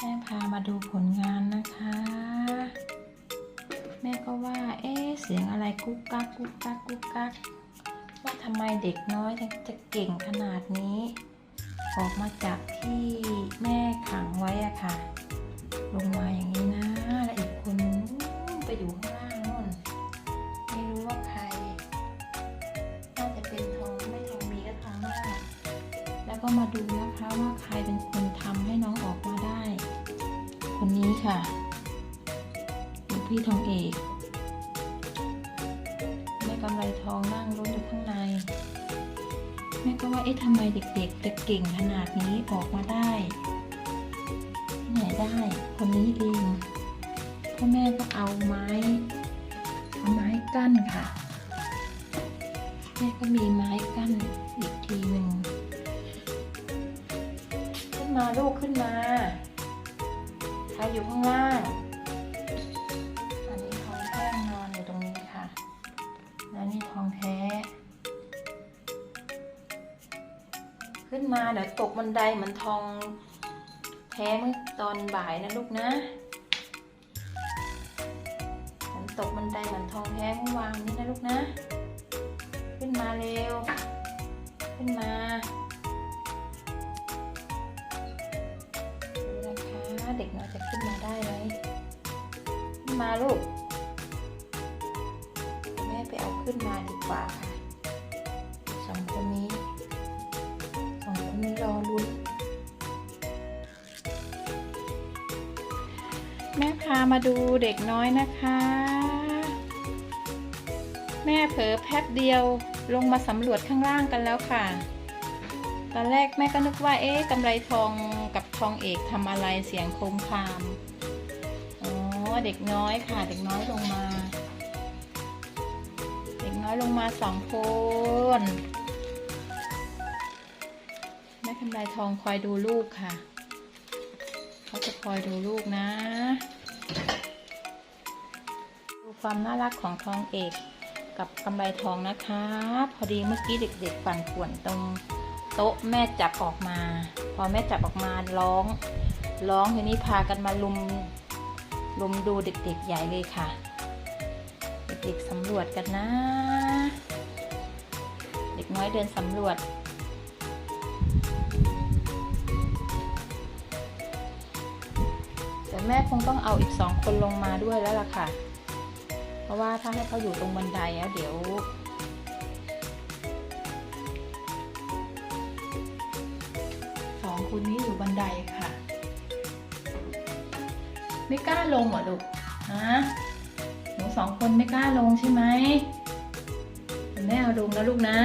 แม่พามาดูผลงานนะคะ แม่ก็ว่า เอ๊เสียงอะไรกุ๊กกักกุ๊กกักกุ๊กกักว่าทำไมเด็กน้อยจะเก่งขนาดนี้ ออกมาจากที่แม่ขังไว้อะค่ะ ลงมาอย่างนี้นะ แล้วอีกคนนึงไปอยู่ข้างล่างนู่นไม่รู้ว่าใคร น่าจะเป็นทองไม่ทองมีก็ทองมากแล้วก็มาดูนะคะว่าใครเป็นคนทำให้น้องออกมา นี้ค่ะลูกพี่ทองเอกแม่กำไรทองนั่งรุ้นอยู่ข้างใน แม่ก็ว่าเอ๊ะทำไมเด็กๆจะเก่งขนาดนี้ออกมาได้ที่ไหนได้ คนนี้เองพ่อแม่ก็เอาไม้เอาไม้กั้นค่ะแม่ก็มีไม้กั้นอีกทีหนึ่งขึ้นมาลูกขึ้นมา ครอยู่ข้างล่าง อันนี้ทองแท่งนอนอยู่ตรงนี้ค่ะ แล้วนี่ทองแท้ ขึ้นมาเดี๋ยวตกบันไดเหมือนทองแท้เมื่อตอนบ่ายนะลูกนะเหมือนตกบันไดเหมือนทองแท้เมื่อวานนี้นะลูกนะ ขึ้นมาเร็ว ขึ้นมา นะคะเด็กน้อยจะขึ้นมาได้ไหมขึ้นมาลูก แม่ไปเอาขึ้นมาดีกว่าค่ะสองคนนี้สองคนนี้รอลุ้นแม่พามาดูเด็กน้อยนะคะ แม่เผลอแป๊บเดียวลงมาสำรวจข้างล่างกันแล้วค่ะ ตอนแรกแม่ก็นึกว่าเอ๊ะกำไรทอง กับทองเอกทำอะไรเสียงโคมคามอ๋อเด็กน้อยค่ะเด็กน้อยลงมา เด็กน้อยลงมาสองคนแม่กำไรทองคอยดูลูกค่ะ เขาจะคอยดูลูกนะ ดูความน่ารักของทองเอกกับกำไรทองนะคะ พอดีเมื่อกี้เด็กๆปั่นป่วนตรงโต๊ะแม่จับออกมา พอแม่จับออกมาร้อง ร้องทีนี้พากันมาลุมลุมดูเด็กๆใหญ่เลยค่ะ เด็กๆสำรวจกันนะ เด็กน้อยเดินสำรวจแต่แม่คงต้องเอาอีกสองคนลงมาด้วยแล้วล่ะค่ะ เพราะว่าถ้าให้เขาอยู่ตรงบันไดอะเดี๋ยว คนนี้อยู่บันไดค่ะ ไม่กล้าลงเหรอลูกฮะหนูสองคนไม่กล้าลงใช่ไหมแม่เอาลงแล้วลูกนะ